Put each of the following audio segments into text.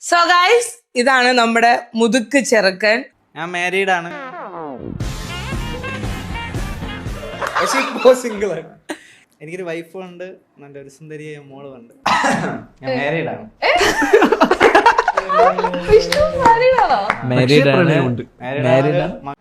So guys ഇതാണ് നമ്മുടെ മുതുക്ക് ചെറുക്കൻ. ഞാൻ മാരീഡ് ആണ്. പക്ഷെ ഇപ്പോ സിംഗിൾ ആണ്. എനിക്കൊരു വൈഫുണ്ട് നല്ല നല്ലൊരു സുന്ദരിയായ മോളുണ്ട്. ഞാൻ മാരീഡ് ആണ്.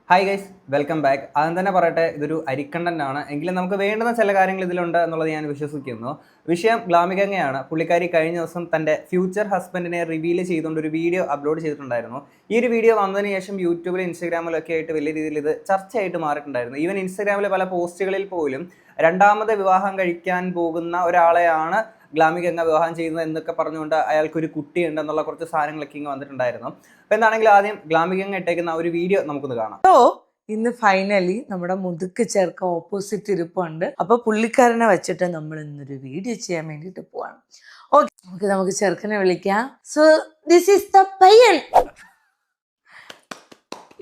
ഹായ് ഗൈസ് വെൽക്കം ബാക്ക് ആദ്യം തന്നെ പറയട്ടെ ഇതൊരു അരിക്കണ്ടന്റ് ആണ് എങ്കിലും നമുക്ക് വേണ്ടുന്ന ചില കാര്യങ്ങൾ ഇതിലുണ്ട് എന്നുള്ളത് ഞാൻ വിശ്വസിക്കുന്നു. വിഷയം ഗ്ലാമികങ്ങയാണ് പുള്ളിക്കാരി കഴിഞ്ഞ ദിവസം തന്റെ ഫ്യൂച്ചർ ഹസ്ബൻഡിനെ റിവീൽ ചെയ്തുകൊണ്ട് ഒരു വീഡിയോ അപ്ലോഡ് ചെയ്തിട്ടുണ്ടായിരുന്നു. ഈ ഒരു വീഡിയോ വന്നതിന് ശേഷം യൂട്യൂബിലും ഇൻസ്റ്റാഗ്രാമിലും ഒക്കെ ആയിട്ട് വലിയ രീതിയിൽ ഇത് ചർച്ചയായിട്ട് മാറിയിട്ടുണ്ടായിരുന്നു. ഈവൻ ഇൻസ്റ്റാഗ്രാമിലെ പല പോസ്റ്റുകളിൽ പോലും രണ്ടാമത് വിവാഹം കഴിക്കാൻ പോകുന്ന ഒരാളെയാണ് ഗ്ലാമികങ്ങ വിവാഹം ചെയ്യുന്നത് എന്നൊക്കെ പറഞ്ഞുകൊണ്ട് അയാൾക്കൊരു കുട്ടിയുണ്ട് എന്നുള്ള കുറച്ച് സാധനങ്ങളൊക്കെ ഇങ്ങനെ വന്നിട്ടുണ്ടായിരുന്നു. അപ്പോൾ എന്താണെങ്കിലും ആദ്യം ഗ്ലാമികങ്ങ ഇട്ടേക്കുന്ന ഒരു വീഡിയോ നമുക്കൊന്ന് കാണാം. സോ ഇന്ന് ഫൈനലി നമ്മുടെ മുതുക്ക് ചേർക്ക ഓപ്പോസിറ്റ് ഇരിപ്പുണ്ട്. അപ്പൊ പുള്ളിക്കാരനെ വെച്ചിട്ട് നമ്മൾ ഇന്നൊരു വീഡിയോ ചെയ്യാൻ വേണ്ടിട്ട് പോവാണ്. ഓക്കെ നമുക്ക് നമുക്ക് ചെറുക്കനെ വിളിക്കാം. സോ ദിസ് ഈസ് ദ പയ്യൻ.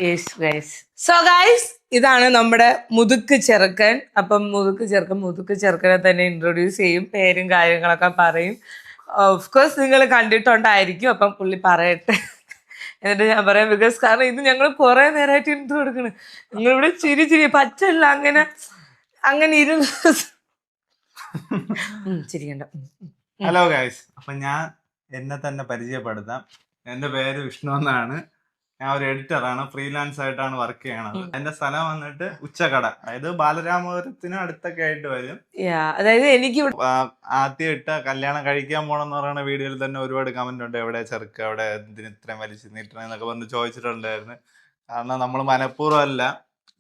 യെസ് ഗൈസ് സോ ഗൈസ് ഇതാണ് നമ്മുടെ മുതുക്ക് ചെറുക്കൻ. അപ്പം മുതുക്ക് ചെറുക്കൻ മുതുക്ക് ചെറുക്കനെ തന്നെ ഇൻട്രൊഡ്യൂസ് ചെയ്യും പേരും കാര്യങ്ങളൊക്കെ പറയും. ഓഫ്കോഴ്സ് നിങ്ങൾ കണ്ടിട്ടുണ്ടായിരിക്കും അപ്പം പുള്ളി പറയട്ടെ. എന്നിട്ട് ഞാൻ പറയാം ബിക്കോസ് കാരണം ഇത് ഞങ്ങൾ കുറെ നേരമായിട്ട് ഇൻട്രോ കൊടുക്കണ് നിങ്ങളിവിടെ ചിരി ചിരി പച്ചല്ല അങ്ങനെ അങ്ങനെ ഇരുന്ന് ചിരിക്കണ്ട. ഹലോ ഗൈസ് അപ്പൊ ഞാൻ എന്നെ തന്നെ പരിചയപ്പെടുത്താം. എന്റെ പേര് വിഷ്ണു എന്നാണ്. ഞാൻ ഒരു എഡിറ്ററാണ് ഫ്രീലാൻസ് ആയിട്ടാണ് വർക്ക് ചെയ്യണത്. എന്റെ സ്ഥലം വന്നിട്ട് ഉച്ചകട. അതായത് ബാലരാമപുരത്തിന് അടുത്തൊക്കെ ആയിട്ട് വരും. അതായത് എനിക്ക് ആദ്യം ഇട്ട കല്യാണം കഴിക്കാൻ പോണെന്ന് പറയുന്ന വീഡിയോയിൽ തന്നെ ഒരുപാട് കമന്റ് ഉണ്ട്. എവിടെ ചെറുക്ക അവിടെ എന്തിന് ഇത്രയും വലിച്ചു നീട്ടണെന്നൊക്കെ വന്ന് ചോദിച്ചിട്ടുണ്ടായിരുന്നു. കാരണം നമ്മൾ മനഃപൂർവം അല്ല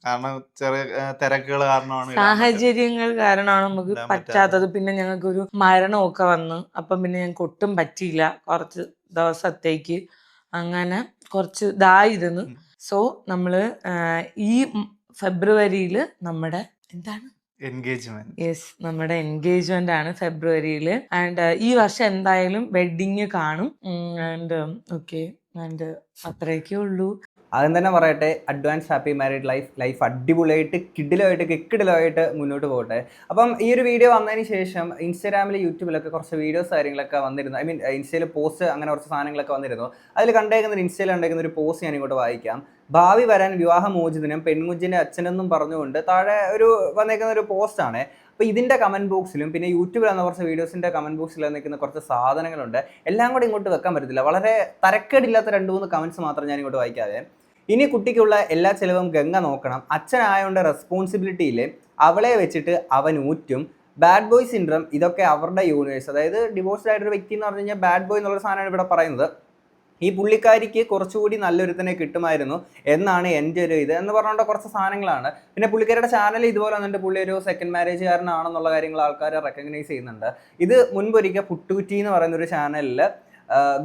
കാരണം ചെറിയ തിരക്കുകൾ കാരണമാണ് സാഹചര്യങ്ങൾ കാരണമാണ് നമുക്ക് പറ്റാത്തത്. പിന്നെ ഞങ്ങൾക്ക് ഒരു മരണമൊക്കെ വന്നു അപ്പം പിന്നെ ഞങ്ങൾക്ക് ഒട്ടും പറ്റിയില്ല. കുറച്ച് ദിവസത്തേക്ക് അങ്ങനെ കുറച്ച് ഇതായിരുന്നു. സോ നമ്മൾ ഈ ഫെബ്രുവരിയിൽ നമ്മുടെ എന്താണ്? എൻഗേജ്മെന്റ് യെസ് നമ്മുടെ എൻഗേജ്മെന്റ് ആണ് ഫെബ്രുവരിയിൽ ആൻഡ് ഈ വർഷം എന്തായാലും വെഡിങ് കാണും. ആൻഡ് ഓക്കെ ആൻഡ് അത്രയൊക്കെ ഉള്ളൂ. ആദ്യം തന്നെ പറയട്ടെ advance happy married life life അടിപൊളിയായിട്ട് കിഡിലായിട്ട് കിക്കിഡിലായിട്ട് മുന്നോട്ട് പോകട്ടെ. അപ്പം ഈ ഒരു വീഡിയോ വന്നതിന് ശേഷം ഇൻസ്റ്റാഗ്രാമിൽ യൂട്യൂബിലൊക്കെ കുറച്ച് വീഡിയോസ് കാര്യങ്ങളൊക്കെ വന്നിരുന്നു. ഐ മീൻ ഇൻസ്റ്റയിൽ പോസ്റ്റ് അങ്ങനെ കുറച്ച് സാധനങ്ങളൊക്കെ വന്നിരുന്നു. അതിൽ കണ്ടേക്കുന്ന ഇൻസ്റ്റയിൽ കണ്ടേക്കുന്ന ഒരു പോസ്റ്റ് ഞാൻ ഇങ്ങോട്ട് വായിക്കാം. ഭാവി വരാൻ വിവാഹമോചിതനും പെൺകുഞ്ഞിന്റെ അച്ഛനെന്നും പറഞ്ഞുകൊണ്ട് താഴെ ഒരു വന്നേക്കുന്ന ഒരു പോസ്റ്റാണ് അപ്പോൾ ഇതിന്റെ കമന്റ് ബോക്സിലും പിന്നെ യൂട്യൂബിൽ വന്ന കുറച്ച് വീഡിയോസിന്റെ കമന്റ് ബോക്സിൽ നിൽക്കുന്ന കുറച്ച് സാധനങ്ങളുണ്ട്. എല്ലാം കൂടി ഇങ്ങോട്ട് വെക്കാൻ പറ്റത്തില്ല. വളരെ തരക്കേടില്ലാത്ത രണ്ട് മൂന്ന് കമന്റ്സ് മാത്രം ഞാൻ ഇങ്ങോട്ട് വായിക്കാതെ ഇനി കുട്ടിക്കുള്ള എല്ലാ ചിലവും ഗംഗ നോക്കണം. അച്ഛനായോണ്ട് റെസ്പോൺസിബിലിറ്റിയിൽ അവളെ വെച്ചിട്ട് അവൻ ഊറ്റും. ബാഡ് ബോയ് സിൻഡ്രം ഇതൊക്കെ അവരുടെ യൂണിവേഴ്സ് അതായത് ഡിവോഴ്സ്ഡ് ആയിട്ടൊരു വ്യക്തി എന്ന് പറഞ്ഞു കഴിഞ്ഞാൽ ബാഡ് ബോയ് എന്നുള്ള സാധനമാണ് ഇവിടെ പറയുന്നത്. ഈ പുള്ളിക്കാരിക്ക് കുറച്ചുകൂടി നല്ലൊരുത്തനെ കിട്ടുമായിരുന്നു. എന്നാണ് എന്റെ ഒരു ഇത്. എന്ന് പറഞ്ഞുകൊണ്ട് കുറച്ച് സാധനങ്ങളാണ്. പിന്നെ പുള്ളിക്കാരുടെ ചാനൽ ഇതുപോലെ വന്നിട്ട് പുള്ളി ഒരു സെക്കൻഡ് മാരേജുകാരനാണെന്നുള്ള കാര്യങ്ങൾ ആൾക്കാർ റെക്കഗ്നൈസ് ചെയ്യുന്നുണ്ട്. ഇത് മുൻപൊരിക്കൽ പുട്ടൂറ്റി എന്ന് പറയുന്ന ഒരു ചാനലിൽ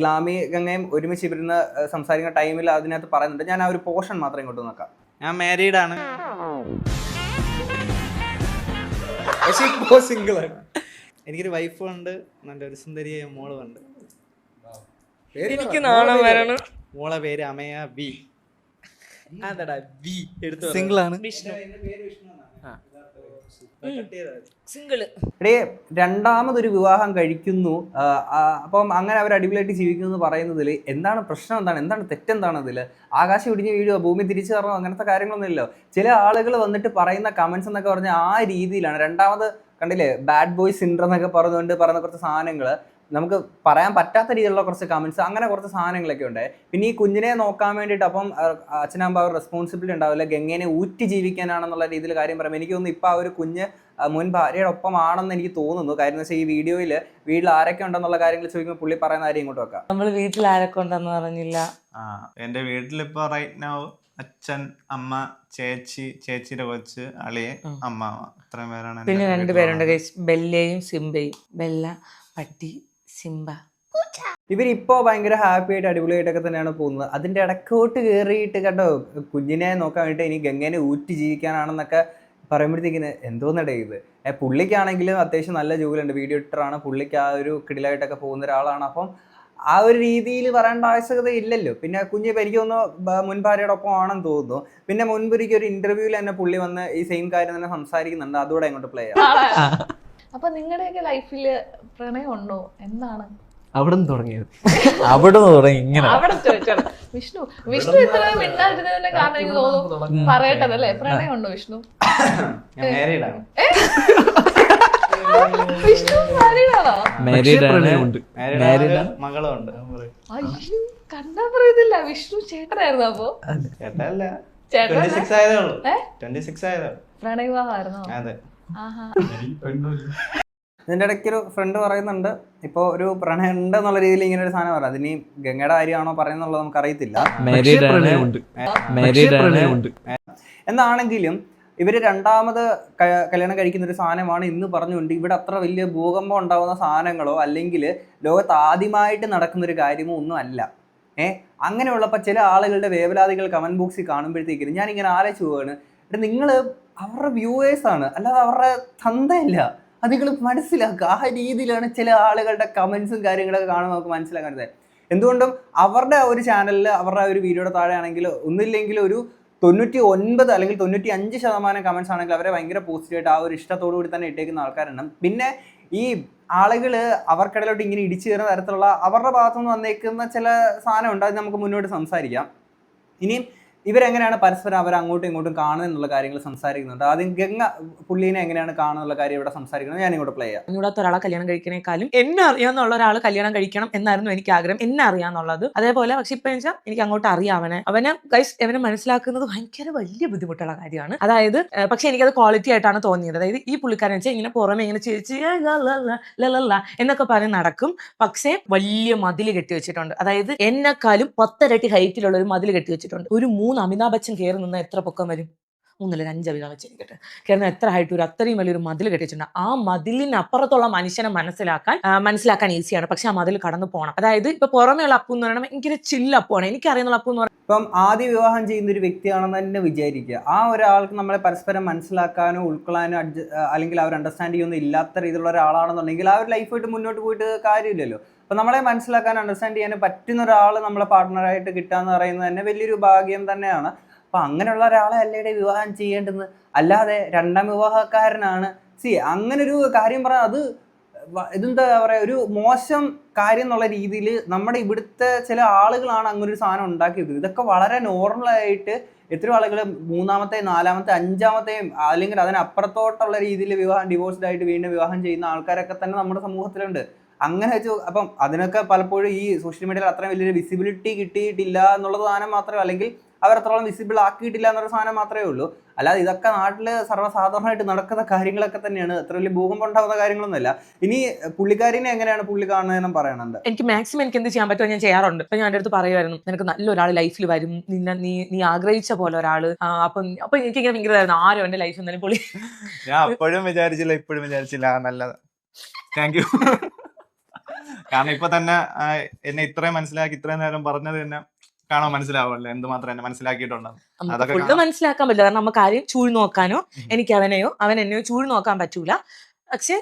ഗ്ലാമി ഗംഗയും ഒരുമിച്ച് ഇവരുന്ന് സംസാരിക്കുന്ന ടൈമിൽ അതിനകത്ത് പറയുന്നുണ്ട്. ഞാൻ ആ ഒരു പോർഷൻ മാത്രം ഇങ്ങോട്ട് നോക്കാം. ഞാൻ മാരീഡ് ആണ്. എനിക്കൊരു വൈഫുണ്ട് നല്ലൊരു സുന്ദരിയായ മോളും ഉണ്ട്. എനിക്ക് നാണം വരണം. മോളെ പേര് അമയ ബി അതെടാ ബി എടുത്തു സിംഗിൾ ആണ് വിഷ്ണു. സിംഗിൾ. രണ്ടാമതൊരു വിവാഹം കഴിക്കുന്നു. അപ്പം അങ്ങനെ അവർ അടിപൊളിയായിട്ട് ജീവിക്കുന്നു എന്ന് പറയുന്നതിൽ എന്താണ് പ്രശ്നം? എന്താണ്? എന്താണ് തെറ്റെന്താണ് അതിൽ ആകാശം ഇടിഞ്ഞ് വീഴുക ഭൂമി തിരിച്ചു തരണോ? അങ്ങനത്തെ കാര്യങ്ങളൊന്നുമില്ലല്ലോ. ചില ആളുകൾ വന്നിട്ട് പറയുന്ന കമൻസ് എന്നൊക്കെ പറഞ്ഞാൽ ആ രീതിയിലാണ്. രണ്ടാമത് കണ്ടില്ലേ? ബാഡ് ബോയ് സിൻഡ്രം എന്നൊക്കെ പറഞ്ഞുകൊണ്ട് പറയുന്ന കുറച്ച് സാധനങ്ങൾ നമുക്ക് പറയാൻ പറ്റാത്ത രീതിയിലുള്ള കുറച്ച് കമൻസ് അങ്ങനെ കുറച്ച് സാധനങ്ങളൊക്കെ ഉണ്ട്. പിന്നെ ഈ കുഞ്ഞിനെ നോക്കാൻ വേണ്ടിയിട്ട് അപ്പം അച്ഛനമ്മ അച്ഛനാകുമ്പോൾ അവർ റെസ്പോൺസിബിലിറ്റി ഉണ്ടാവില്ല. ഗംഗേനെ ഊറ്റി ജീവിക്കാനാണെന്നുള്ള രീതിയിൽ കാര്യം പറയാം എനിക്ക് തോന്നുന്നു ഇപ്പോൾ ആ ഒരു കുഞ്ഞ് മുൻ ഭാര്യയുടെ ഒപ്പമാണെന്ന് എനിക്ക് തോന്നുന്നു. കാര്യം എന്ന് വെച്ചാൽ ഈ വീഡിയോയിൽ വീട്ടിൽ ആരൊക്കെ ഉണ്ടെന്നുള്ള കാര്യങ്ങൾ ചോദിക്കുമ്പോൾ പുള്ളി പറയുന്ന കാര്യം ഇങ്ങോട്ട് വെക്കാം. നമ്മൾ വീട്ടിൽ ആരൊക്കെ ഉണ്ടെന്ന് പറഞ്ഞില്ല. ആ എന്റെ വീട്ടിലിപ്പോ റൈറ്റ് നൗ അച്ഛൻ അമ്മ ചേച്ചി ചേച്ചിയുടെ കൊച്ച് അളിയെ അമ്മ അമ്മാവ ഇത്രയും പേരാണ് പിന്നെ രണ്ടുപേരുണ്ട്. ഗൈസ്. ബെല്ലയും സിംബയും. ബെല്ല പട്ടി സിംബ. ഇവരിപ്പോ ഭയങ്കര ഹാപ്പി ആയിട്ട് അടിപൊളിയായിട്ടൊക്കെ തന്നെയാണ് പോകുന്നത്. അതിന്റെ ഇടക്കോട്ട് കയറിയിട്ട് കേട്ടോ കുഞ്ഞിനെ നോക്കാൻ വേണ്ടിയിട്ട് ഇനി ഗംഗേനെ ഊറ്റി ജീവിക്കാനാണെന്നൊക്കെ പറയുമ്പോഴത്തേക്കിന് എന്തോന്നടേ ഇത്. പുള്ളിക്കാണെങ്കിലും അത്യാവശ്യം നല്ല ജോലിയുണ്ട്. വീഡിയോ ഇട്ടറാണ് പുള്ളിക്ക് ആ ഒരു കിടിലായിട്ടൊക്കെ പോകുന്ന ഒരാളാണ്. അപ്പം ആ ഒരു രീതിയിൽ പറയേണ്ട ആവശ്യകത ഇല്ലല്ലോ. പിന്നെ കുഞ്ഞ് എനിക്ക് തോന്നുന്നു ഒപ്പം ആണെന്ന് തോന്നുന്നു. പിന്നെ മുൻപൊരിക്കൽ ഒരു ഇന്റർവ്യൂവിൽ തന്നെ പുള്ളി വന്ന് ഈ സെയിം കാര്യം തന്നെ സംസാരിക്കുന്നുണ്ട്. അതുകൂടെ ഇങ്ങോട്ട് പ്ലേ ചെയ്യാം. അപ്പൊ നിങ്ങളുടെയൊക്കെ ലൈഫിൽ പ്രണയമുണ്ടോ? എന്താണ്? അവിടെ നിന്ന് തുടങ്ങിയത്. അവിടെ നിന്ന് തുടങ്ങി ഇങ്ങനെ. അവിടെ വിഷ്ണു. വിഷ്ണു ഇത്ര മിണ്ടാതിരുന്നതിന്റെ കാരണം എനിക്ക് തോന്നുന്നു പറയട്ടതല്ലേ? പ്രണയമുണ്ടോ വിഷ്ണു? വിഷ്ണു married ആണോ മാരീഡ് ആണ് പ്രണയമുണ്ട്. മാരീഡ് ആണ് മകളും ഉണ്ട് അയ്യോ കണ്ടാ പറയുന്നില്ല. വിഷ്ണു ചേട്ടനായിരുന്നു അപ്പോ. ആഹാ. ഇതിന്റെ ഇടയ്ക്ക് ഒരു ഫ്രണ്ട് പറയുന്നുണ്ട്. ഇപ്പോ ഒരു പ്രണയം ഉണ്ട് എന്നുള്ള രീതിയിൽ ഇങ്ങനെ ഒരു സാധനം പറയാം. അതിനി ഗംഗയുടെ കാര്യമാണോ പറയുന്നുള്ളത് നമുക്ക് അറിയത്തില്ല എന്നാണെങ്കിലും ഇവർ രണ്ടാമത് കല്യാണം കഴിക്കുന്ന ഒരു സാധനമാണ് ഇന്ന് പറഞ്ഞുകൊണ്ട് ഇവിടെ അത്ര വലിയ ഭൂകമ്പം ഉണ്ടാകുന്ന സാധനങ്ങളോ അല്ലെങ്കിൽ ലോകത്ത് ആദ്യമായിട്ട് നടക്കുന്ന ഒരു കാര്യമോ ഒന്നും അല്ല. ഏ? അങ്ങനെയുള്ളപ്പോൾ ചില ആളുകളുടെ വേവലാതികൾ കമന്റ് ബോക്സിൽ കാണുമ്പോഴത്തേക്കും ഞാനിങ്ങനെ ആലോചിച്ച് പോവാണ്. എന്നിട്ട് നിങ്ങൾ അവരുടെ വ്യൂവേഴ്സ് ആണ്. അല്ലാതെ അവരുടെ തന്തയല്ല. അത് നിങ്ങൾ മനസ്സിലാക്കുക. ആ രീതിയിലാണ് ചില ആളുകളുടെ കമൻസും കാര്യങ്ങളൊക്കെ കാണുമ്പോൾ നമുക്ക് മനസ്സിലാക്കാൻ എന്തുകൊണ്ടും അവരുടെ ഒരു ചാനലിൽ അവരുടെ ഒരു വീഡിയോയുടെ താഴെ ആണെങ്കിൽ ഒന്നില്ലെങ്കിൽ ഒരു തൊണ്ണൂറ്റി ഒൻപത് അല്ലെങ്കിൽ തൊണ്ണൂറ്റി അഞ്ച് ശതമാനം കമൻസ് ആണെങ്കിൽ അവരെ ഭയങ്കര പോസിറ്റീവായിട്ട് ആ ഒരു ഇഷ്ടത്തോടു കൂടി തന്നെ ഇട്ടേക്കുന്ന ആൾക്കാരുണ്ട്. പിന്നെ ഈ ആളുകൾ അവർക്കിടയിലോട്ട് ഇങ്ങനെ ഇടിച്ചു കയറുന്ന തരത്തിലുള്ള അവരുടെ ഭാഗത്തുനിന്ന് വന്നേക്കുന്ന ചില സാധനം ഉണ്ട് അത് നമുക്ക് മുന്നോട്ട് സംസാരിക്കാം. ഇനിയും ഇവരെങ്ങനെയാണ് പരസ്പരം അവർ അങ്ങോട്ടും ഇങ്ങോട്ടും കാണുന്നത് എന്നുള്ള കാര്യങ്ങൾ സംസാരിക്കുന്നുണ്ട്. ആദ്യം ഗംഗ പുള്ളീനെ എങ്ങനെയാണ് കാണുന്നുള്ള കാര്യം ഇവിടെ സംസാരിക്കുന്നത്? ഞാൻ ഇങ്ങോട്ട് പ്ലേ ചെയ്യാം. അറിഞ്ഞൂടാത്ത ഒരാളെ കല്യാണം കഴിക്കണേക്കാളും എന്നെ അറിയാവുന്ന ഒരാൾ കല്യാണം കഴിക്കണം എന്നായിരുന്നു എനിക്ക് ആഗ്രഹം. എന്നെ അറിയാന്നുള്ളത്. അതേപോലെ പക്ഷെ ഇപ്പൊ വെച്ചാൽ എനിക്ക് അങ്ങോട്ട് അറിയാം അവനെ. അവനെ ഗൈസ് അവനെ മനസ്സിലാക്കുന്നത് ഭയങ്കര വലിയ ബുദ്ധിമുട്ടുള്ള കാര്യമാണ്. അതായത് പക്ഷെ എനിക്കത് ക്വാളിറ്റി ആയിട്ടാണ് തോന്നിയത്. അതായത് ഈ പുള്ളിക്കാരൻ വെച്ചാൽ ഇങ്ങനെ പുറമെ ഇങ്ങനെ ചിരിച്ച് എന്നൊക്കെ പറഞ്ഞ് നടക്കും. പക്ഷേ വലിയ മതിൽ കെട്ടി വെച്ചിട്ടുണ്ട്. അതായത് എന്നെക്കാളും പത്തരട്ടി ഹൈറ്റിലുള്ള ഒരു മതിൽ കെട്ടി വെച്ചിട്ടുണ്ട്. ഒരു മൂന്ന് അമിതാഭ് ബച്ചൻ കയറി നിന്ന് എത്ര പൊക്കം വരും? മൂന്നല്ല അഞ്ച് അമിതാഭ് ബച്ചൻ കേട്ടെ കയറുന്ന എത്ര ഹൈറ്റ് ഒരു അത്രയും വലിയൊരു മതിൽ കെട്ടിച്ചിട്ടുണ്ട് ആ മതിലിനപ്പുറത്തുള്ള മനുഷ്യനെ മനസ്സിലാക്കാൻ മനസ്സിലാക്കാൻ ഈസിയാണ് പക്ഷെ ആ മതിൽ കടന്നു പോകണം അതായത് ഇപ്പൊ പുറമേയുള്ള അപ്പു എന്ന് പറയുന്നത് എനിക്കൊരു ചില്ല അപ്പുവാണ്. എനിക്കറിയുന്ന അപ്പു എന്ന് ഇപ്പം ആദ്യ വിവാഹം ചെയ്യുന്ന ഒരു വ്യക്തിയാണെന്ന് തന്നെ വിചാരിക്കുക. ആ ഒരാൾക്ക് നമ്മളെ പരസ്പരം മനസ്സിലാക്കാനോ ഉൾക്കൊള്ളാനോ അഡ്ജ അല്ലെങ്കിൽ അവർ അണ്ടർസ്റ്റാൻഡ് ചെയ്യുന്ന ഇല്ലാത്ത രീതിയിലുള്ള ഒരാളാണെന്നുണ്ടെങ്കിൽ ആ ഒരു ലൈഫായിട്ട് മുന്നോട്ട് പോയിട്ട് കാര്യമില്ലല്ലോ. അപ്പം നമ്മളെ മനസ്സിലാക്കാൻ അണ്ടർസ്റ്റാൻഡ് ചെയ്യാൻ പറ്റുന്ന ഒരാൾ നമ്മളെ പാർട്ട്ണറായിട്ട് കിട്ടുക എന്ന് പറയുന്നത് തന്നെ വലിയൊരു ഭാഗ്യം തന്നെയാണ്. അപ്പം അങ്ങനെയുള്ള ഒരാളെ അല്ലേടെ വിവാഹം ചെയ്യേണ്ടത്? അല്ലാതെ രണ്ടാം വിവാഹക്കാരനാണ്. സി അങ്ങനെ ഒരു കാര്യം പറഞ്ഞാൽ അത് ഇതെന്താ പറയുക ഒരു മോശം കാര്യം എന്നുള്ള രീതിയിൽ നമ്മുടെ ഇവിടുത്തെ ചില ആളുകളാണ് അങ്ങനൊരു സാധനം ഉണ്ടാക്കിയത്. ഇതൊക്കെ വളരെ നോർമലായിട്ട് എത്രയോ ആളുകൾ മൂന്നാമത്തെ നാലാമത്തെ അഞ്ചാമത്തെയും അല്ലെങ്കിൽ അതിനപ്പുറത്തോട്ടുള്ള രീതിയിൽ വിവാഹം ഡിവോഴ്സ്ഡ് ആയിട്ട് വീണ്ടും വിവാഹം ചെയ്യുന്ന ആൾക്കാരൊക്കെ തന്നെ നമ്മുടെ സമൂഹത്തിലുണ്ട്. അങ്ങനെ വെച്ച് അപ്പം അതിനൊക്കെ പലപ്പോഴും ഈ സോഷ്യൽ മീഡിയയിൽ അത്ര വലിയൊരു വിസിബിലിറ്റി കിട്ടിയിട്ടില്ല എന്നുള്ളത് സാധനം മാത്രമേ അല്ലെങ്കിൽ അവർ അത്രത്തോളം വിസിബിൾ ആക്കിയിട്ടില്ല എന്നൊരു സാധനം മാത്രമേ ഉള്ളൂ. അല്ലാതെ ഇതൊക്കെ നാട്ടിൽ സർവസാധാരണമായിട്ട് നടക്കുന്ന കാര്യങ്ങളൊക്കെ തന്നെയാണ്. അത്ര വലിയ ഭൂകമ്പം ഉണ്ടാകുന്ന കാര്യങ്ങളൊന്നുമല്ല. ഇനി പുള്ളിക്കാരിനെ എങ്ങനെയാണ് പുള്ളി കാണുന്നതെന്നും പറയണുണ്ട്. എനിക്ക് മാക്സിമം എനിക്ക് എന്ത് ചെയ്യാൻ പറ്റുമോ ഞാൻ ചെയ്യാറുണ്ട്. ഇപ്പൊ ഞാൻ എന്റെ അടുത്ത് പറയുമായിരുന്നു നിനക്ക് നല്ലൊരാൾ ലൈഫിൽ വരും. നിന്നെ നീ നീ ആഗ്രഹിച്ച പോലെ ഒരാൾ അപ്പൊ അപ്പം എനിക്ക് ഇങ്ങനെ ഭയങ്കര ആരും എന്റെ ലൈഫിൽ എന്നാലും പുള്ളി ഞാൻ അപ്പോഴും വിചാരിച്ചില്ല ഇപ്പോഴും വിചാരിച്ചില്ല. നല്ല നല്ലത് താങ്ക് യു കാരണം ഇപ്പൊ തന്നെ എന്നെ ഇത്രയും മനസ്സിലാക്കി ഇത്രയും നേരം പറഞ്ഞത് തന്നെ കാണാൻ മനസ്സിലാവുമല്ലോ എന്തുമാത്രം എന്നെ മനസ്സിലാക്കിയിട്ടുണ്ടെന്ന്. നമുക്ക് അതൊക്കെ ഫുള്ള് മനസ്സിലാക്കാൻ പറ്റില്ല. കാരണം നമുക്ക് ആരെയും ചൂഴ് നോക്കാനോ എനിക്ക് അവനെയോ അവൻ എന്നെയോ ചൂഴ് നോക്കാൻ പറ്റൂല. പക്ഷെ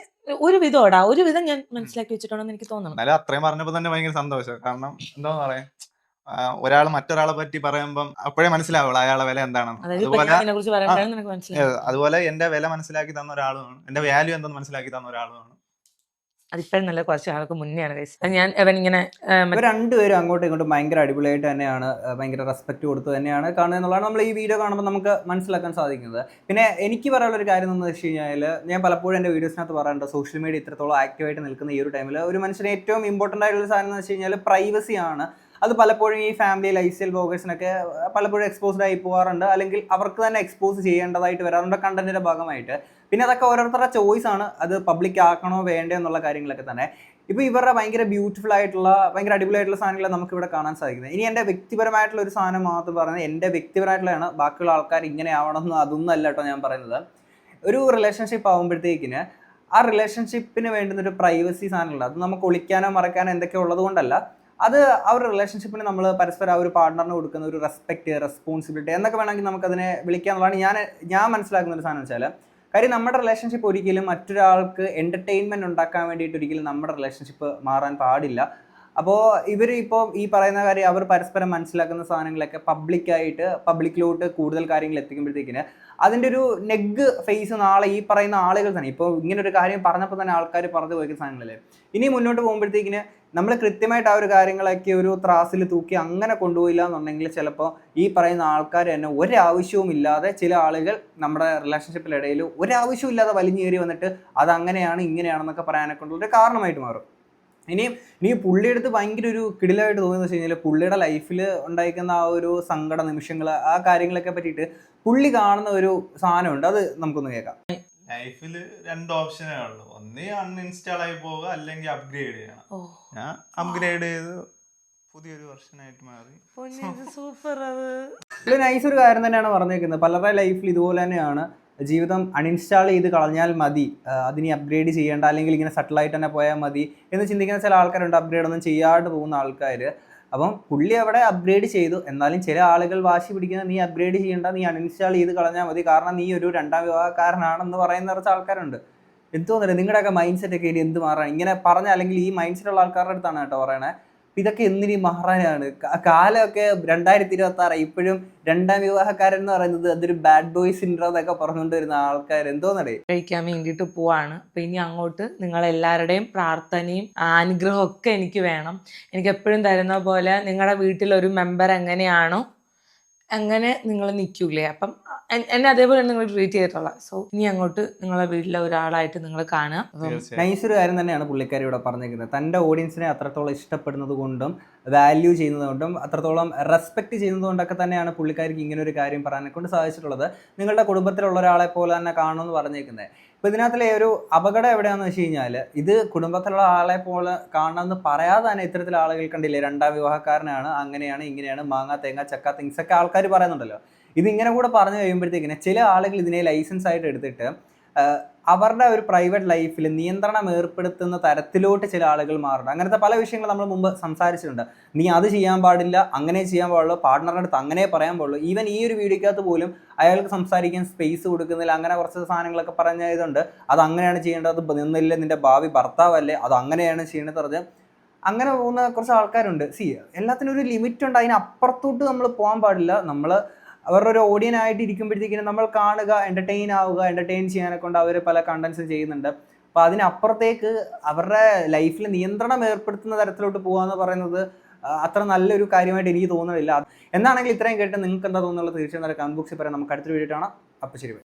ഒരു വിധോടാ ഒരു വിധം ഞാൻ മനസ്സിലാക്കി വെച്ചിട്ടുണ്ടെന്ന് എനിക്ക് തോന്നുന്നു. എന്നാലും അത്രയും പറഞ്ഞപ്പോ തന്നെ ഭയങ്കര സന്തോഷം. കാരണം എന്താ പറയാ ഒരാൾ മറ്റൊരാളെ പറ്റി പറയുമ്പം അപ്പോഴേ മനസ്സിലാവുള്ളൂ അയാളെ വില എന്താണെന്ന്. അതുപോലെ അതുപോലെ എന്റെ വില മനസ്സിലാക്കി തന്ന ഒരാളുമാണ്. എന്റെ വാല്യൂ എന്തെന്ന് മനസ്സിലാക്കി തന്ന ഒരാളുമാണ്. അതിപ്പോഴും നല്ല കുറച്ച് ആൾക്ക് മുന്നെയാണ് guys. ഞാൻ അവൻ ഇങ്ങനെ രണ്ടുപേരും അങ്ങോട്ടും ഇങ്ങോട്ടും ഭയങ്കര അടിപൊളിയായിട്ട് തന്നെയാണ് ഭയങ്കര റെസ്പെക്ട് കൊടുത്ത് തന്നെയാണ് കാണുക എന്നുള്ളതാണ് നമ്മൾ ഈ വീഡിയോ കാണുമ്പോൾ നമുക്ക് മനസ്സിലാക്കാൻ സാധിക്കുന്നത്. പിന്നെ എനിക്ക് പറയാനുള്ള ഒരു കാര്യം എന്ന് വെച്ച് കഴിഞ്ഞാൽ ഞാൻ പലപ്പോഴും എന്റെ വീഡിയോസിനകത്ത് പറയാറുണ്ട് സോഷ്യൽ മീഡിയ ഇത്രത്തോളം ആക്റ്റീവായിട്ട് നിൽക്കുന്ന ഈ ഒരു ടൈമിൽ ഒരു മനുഷ്യന് ഏറ്റവും ഇമ്പോർട്ടന്റ് ആയിട്ടുള്ള സാധനം എന്ന് വെച്ച് കഴിഞ്ഞാൽ പ്രൈവസിയാണ് അത് പലപ്പോഴും ഈ ഫാമിലി ലൈഫ് സ്റ്റൈൽ ബ്ലോഗേഴ്സിനൊക്കെ പലപ്പോഴും എക്സ്പോസ്ഡ് ആയി പോകാറുണ്ട് അല്ലെങ്കിൽ അവർക്ക് തന്നെ എക്സ്പോസ് ചെയ്യേണ്ടതായിട്ട് വരാറുണ്ട് കണ്ടന്റിന്റെ ഭാഗമായിട്ട്. പിന്നെ അതൊക്കെ ഓരോരുത്തരുടെ ചോയ്സ് ആണ്. അത് പബ്ലിക് ആക്കണോ വേണ്ടോ എന്നുള്ള കാര്യങ്ങളൊക്കെ തന്നെ. ഇപ്പോൾ ഇവരുടെ ഭയങ്കര ബ്യൂട്ടിഫുൾ ആയിട്ടുള്ള ഭയങ്കര അടിപൊളിയായിട്ടുള്ള സാധനങ്ങൾ നമുക്ക് ഇവിടെ കാണാൻ സാധിക്കുന്നത്. ഇനി എന്റെ വ്യക്തിപരമായിട്ടുള്ള ഒരു സാധനം മാത്രം പറയുന്നത് എന്റെ വ്യക്തിപരമായിട്ടുള്ളതാണ്. ബാക്കിയുള്ള ആൾക്കാർ ഇങ്ങനെ ആവണമെന്ന് അതൊന്നും അല്ല കേട്ടോ ഞാൻ പറയുന്നത്. ഒരു റിലേഷൻഷിപ്പ് ആകുമ്പോഴത്തേക്കിന് ആ റിലേഷൻഷിപ്പിന് വേണ്ടുന്ന ഒരു പ്രൈവസി സാധനമുണ്ട് അത് നമുക്ക് ഒളിക്കാനോ മറക്കാനോ എന്തൊക്കെ ഉള്ളത് കൊണ്ടല്ല. അത് ആ ഒരു റിലേഷൻഷിപ്പിന് നമ്മൾ പരസ്പരം ആ ഒരു പാർട്ണറിന് കൊടുക്കുന്ന ഒരു റെസ്പെക്ട് റെസ്പോൺസിബിലിറ്റി എന്നൊക്കെ വേണമെങ്കിൽ നമുക്കതിനെ വിളിക്കാന്നുള്ളതാണ് ഞാൻ ഞാൻ മനസ്സിലാക്കുന്ന ഒരു സാധനം വെച്ചാൽ കാര്യം നമ്മുടെ റിലേഷൻഷിപ്പ് ഒരിക്കലും മറ്റൊരാൾക്ക് എന്റർടൈൻമെന്റ് ഉണ്ടാക്കാൻ വേണ്ടിയിട്ട് ഒരിക്കലും നമ്മുടെ റിലേഷൻഷിപ്പ് മാറാൻ പാടില്ല. അപ്പോൾ ഇവർ ഇപ്പോൾ ഈ പറയുന്ന കാര്യം അവർ പരസ്പരം മനസ്സിലാക്കുന്ന സാധനങ്ങളൊക്കെ പബ്ലിക്കായിട്ട് പബ്ലിക്കിലോട്ട് കൂടുതൽ കാര്യങ്ങൾ എത്തിക്കുമ്പോഴത്തേക്കിന് അതിന്റെ ഒരു നെഗ് ഫേസ് നാളെ ഈ പറയുന്ന ആളുകൾ തന്നെ. ഇപ്പോൾ ഇങ്ങനെ ഒരു കാര്യം പറഞ്ഞപ്പോൾ തന്നെ ആൾക്കാർ പറഞ്ഞു പോയിക്കുന്ന സാധനങ്ങളല്ലേ? ഇനി മുന്നോട്ട് പോകുമ്പോഴത്തേക്കിന് നമ്മൾ കൃത്യമായിട്ട് ആ ഒരു കാര്യങ്ങളൊക്കെ ഒരു ത്രാസിൽ തൂക്കി അങ്ങനെ കൊണ്ടുപോയില്ല എന്നുണ്ടെങ്കിൽ ചിലപ്പോൾ ഈ പറയുന്ന ആൾക്കാർ തന്നെ ഒരാവശ്യവും ഇല്ലാതെ ചില ആളുകൾ നമ്മുടെ റിലേഷൻഷിപ്പിലിടയിൽ ഒരാവശ്യവും ഇല്ലാതെ വലിഞ്ഞേറി വന്നിട്ട് അത് അങ്ങനെയാണ് ഇങ്ങനെയാണെന്നൊക്കെ പറയാനൊക്കെ ഒരു കാരണമായിട്ട് മാറും. ഇനിയും ഇനി പുള്ളിയെടുത്ത് ഭയങ്കര ഒരു കിടിലായിട്ട് തോന്നുന്നത് വെച്ച് കഴിഞ്ഞാൽ പുള്ളിയുടെ ലൈഫിൽ ഉണ്ടായിരിക്കുന്ന ആ ഒരു സങ്കട നിമിഷങ്ങൾ ആ കാര്യങ്ങളൊക്കെ പറ്റിയിട്ട് പുള്ളി കാണുന്ന ഒരു സാധനമുണ്ട്. അത് നമുക്കൊന്ന് കേൾക്കാം. ലൈഫിൽ രണ്ട് ഓപ്ഷനേ ഉള്ളൂ. ഒന്നേ അൺഇൻസ്റ്റാൾ ആയി പോവുക അല്ലെങ്കിൽ അപ്ഗ്രേഡ് ചെയ്യണം. ഞാൻ അപ്ഗ്രേഡ് ചെയ്ത് പുതിയൊരു വെർഷനായിട്ട് മാറി. സൂപ്പർ അത്. നൈസ് ഒരു കാര്യം തന്നെയാണ് പറഞ്ഞേക്കുന്നത്. പലരുടെ ലൈഫിൽ ഇതുപോലെ തന്നെയാണ്. ജീവിതം അൺഇൻസ്റ്റാൾ ചെയ്ത് കളഞ്ഞാൽ മതി. അതിനെ അതിനി അപ്ഗ്രേഡ് ചെയ്യേണ്ട അല്ലെങ്കിൽ ഇങ്ങനെ സെറ്റിലായിട്ട് തന്നെ പോയാൽ മതി എന്ന് ചിന്തിക്കുന്ന ചില ആൾക്കാരുണ്ട്. അപ്ഗ്രേഡ് ഒന്നും ചെയ്യാണ്ട് പോകുന്ന ആൾക്കാർ അപ്പം പുള്ളി അവിടെ അപ്ഗ്രേഡ് ചെയ്തു. എന്നാലും ചില ആളുകൾ വാശി പിടിക്കുന്ന നീ അപ്ഗ്രേഡ് ചെയ്യേണ്ട നീ അൺഇൻസ്റ്റാൾ ചെയ്ത് കളഞ്ഞാൽ മതി. കാരണം നീ ഒരു രണ്ടാം വിവാഹക്കാരനാണെന്ന് പറയുന്ന കുറച്ച് ആൾക്കാരുണ്ട്. എന്ത് തോന്നുന്നില്ല നിങ്ങളുടെയൊക്കെ മൈൻഡ് സെറ്റ് ഒക്കെ ഇനി എന്ത് മാറാൻ? ഇങ്ങനെ പറഞ്ഞ അല്ലെങ്കിൽ ഈ മൈൻഡ് സെറ്റ് ഉള്ള ആൾക്കാരുടെ അടുത്താണ് കേട്ടോ പറയണേ. ഇതൊക്കെ എന്തിനീ മാറാനാണ് ക- കാലമൊക്കെ രണ്ടായിരത്തി ഇരുപത്തി ആറ് ഇപ്പോഴും രണ്ടാം വിവാഹക്കാരൻ എന്ന് പറയുന്നത് അതൊരു ബാഡ് ബോയ് സിൻഡ്രോ എന്നൊക്കെ പറഞ്ഞുകൊണ്ട് വരുന്ന ആൾക്കാർ എന്തോന്നടേ കഴിക്കാൻ വേണ്ടിയിട്ട് പോവാണ്. അപ്പൊ ഇനി അങ്ങോട്ട് നിങ്ങൾ എല്ലാവരുടെയും പ്രാർത്ഥനയും അനുഗ്രഹം ഒക്കെ എനിക്ക് വേണം. എനിക്ക് എപ്പോഴും തരുന്ന പോലെ നിങ്ങളുടെ വീട്ടിലൊരു മെമ്പർ എങ്ങനെയാണോ അങ്ങനെ നിങ്ങൾ നിൽക്കൂലേ. അപ്പം എന്നെ അതേപോലെ നിങ്ങൾ ട്രീറ്റ് ചെയ്തിട്ടുള്ള. സോ ഇനി അങ്ങോട്ട് നിങ്ങളെ വീട്ടിലെ ഒരാളായിട്ട് നിങ്ങൾ കാണുക. നൈസൊരു തീർച്ചയായും. നൈസ് ഒരു കാര്യം തന്നെയാണ് പുള്ളിക്കാരി ഇവിടെ പറഞ്ഞിരിക്കുന്നത് തന്റെ ഓഡിയൻസിനെ അത്രത്തോളം ഇഷ്ടപ്പെടുന്നത് കൊണ്ടും വാല്യൂ ചെയ്യുന്നത് കൊണ്ടും അത്രത്തോളം റെസ്പെക്ട് ചെയ്യുന്നത് കൊണ്ടൊക്കെ തന്നെയാണ് പുള്ളിക്കാരിക്ക് ഇങ്ങനെ ഒരു കാര്യം പറയാനെ കൊണ്ട് സാധിച്ചിട്ടുള്ളത്. നിങ്ങളുടെ കുടുംബത്തിലുള്ള ഒരാളെ പോലെ തന്നെ കാണുമെന്ന് പറഞ്ഞേക്കുന്നത് ഇപ്പൊ ഇതിനകത്തിലെ ഒരു അപകടം എവിടെയാന്ന് വെച്ച് കഴിഞ്ഞാൽ ഇത് കുടുംബത്തിലുള്ള ആളെ പോലെ കാണണമെന്ന് പറയാതെ തന്നെ ഇത്തരത്തിൽ ആളുകൾ കണ്ടില്ലേ? രണ്ടാം വിവാഹക്കാരനാണ് അങ്ങനെയാണ് ഇങ്ങനെയാണ് മാങ്ങ തേങ്ങ ചക്ക തിങ്സ് ഒക്കെ ആൾക്കാർ പറയുന്നുണ്ടല്ലോ. ഇതിങ്ങനെ കൂടെ പറഞ്ഞു കഴിയുമ്പോഴത്തേക്കിന് ചില ആളുകൾ ഇതിനെ ലൈസൻസ് ആയിട്ട് എടുത്തിട്ട് അവരുടെ ഒരു പ്രൈവറ്റ് ലൈഫിൽ നിയന്ത്രണം ഏർപ്പെടുത്തുന്ന തരത്തിലോട്ട് ചില ആളുകൾ മാറുന്നുണ്ട്. അങ്ങനത്തെ പല വിഷയങ്ങൾ നമ്മൾ മുമ്പ് സംസാരിച്ചിട്ടുണ്ട്. നീ അത് ചെയ്യാൻ പാടില്ല അങ്ങനെ ചെയ്യാൻ പാടുള്ളൂ പാർട്ട്ണറിന്റെ അടുത്ത് അങ്ങനെ പറയാൻ പാടുള്ളൂ. ഈവൻ ഈ ഒരു വീഡിയോക്കകത്ത് പോലും അയാൾക്ക് സംസാരിക്കാൻ സ്പേസ് കൊടുക്കുന്നില്ല അങ്ങനെ കുറച്ച് സാധനങ്ങളൊക്കെ പറഞ്ഞതുകൊണ്ട് അത് അങ്ങനെയാണ് ചെയ്യേണ്ടത് അത് നിന്നില്ല നിന്റെ ഭാവി ഭർത്താവല്ലേ അത് അങ്ങനെയാണ് ചെയ്യേണ്ടത് പറഞ്ഞ് അങ്ങനെ പോകുന്ന കുറച്ച് ആൾക്കാരുണ്ട്. സി എല്ലാത്തിനും ഒരു ലിമിറ്റ് ഉണ്ട്. അതിനപ്പുറത്തോട്ട് നമ്മൾ പോകാൻ പാടില്ല. നമ്മൾ അവരുടെ ഒരു ഓഡിയൻ ആയിട്ട് ഇരിക്കുമ്പോഴത്തേക്കിനും നമ്മൾ കാണുക എന്റർടൈൻ ആവുക എന്റർടൈൻ ചെയ്യാനെ കൊണ്ട് അവർ പല കണ്ടൻസും ചെയ്യുന്നുണ്ട്. അപ്പോൾ അതിനപ്പുറത്തേക്ക് അവരുടെ ലൈഫിൽ നിയന്ത്രണം ഏർപ്പെടുത്തുന്ന തരത്തിലോട്ട് പോകുക എന്ന് പറയുന്നത് അത്ര നല്ലൊരു കാര്യമായിട്ട് എനിക്ക് തോന്നുന്നില്ല. എന്നാണെങ്കിൽ ഇത്രയും കേട്ട് നിങ്ങൾക്ക് എന്താ തോന്നുന്നുള്ളത് തീർച്ചയായും കമന്റ് ബോക്സിൽ പറയാം. നമുക്ക് അടുത്തൊരു വീഡിയോ കാണാം. അപ്പം ശരി.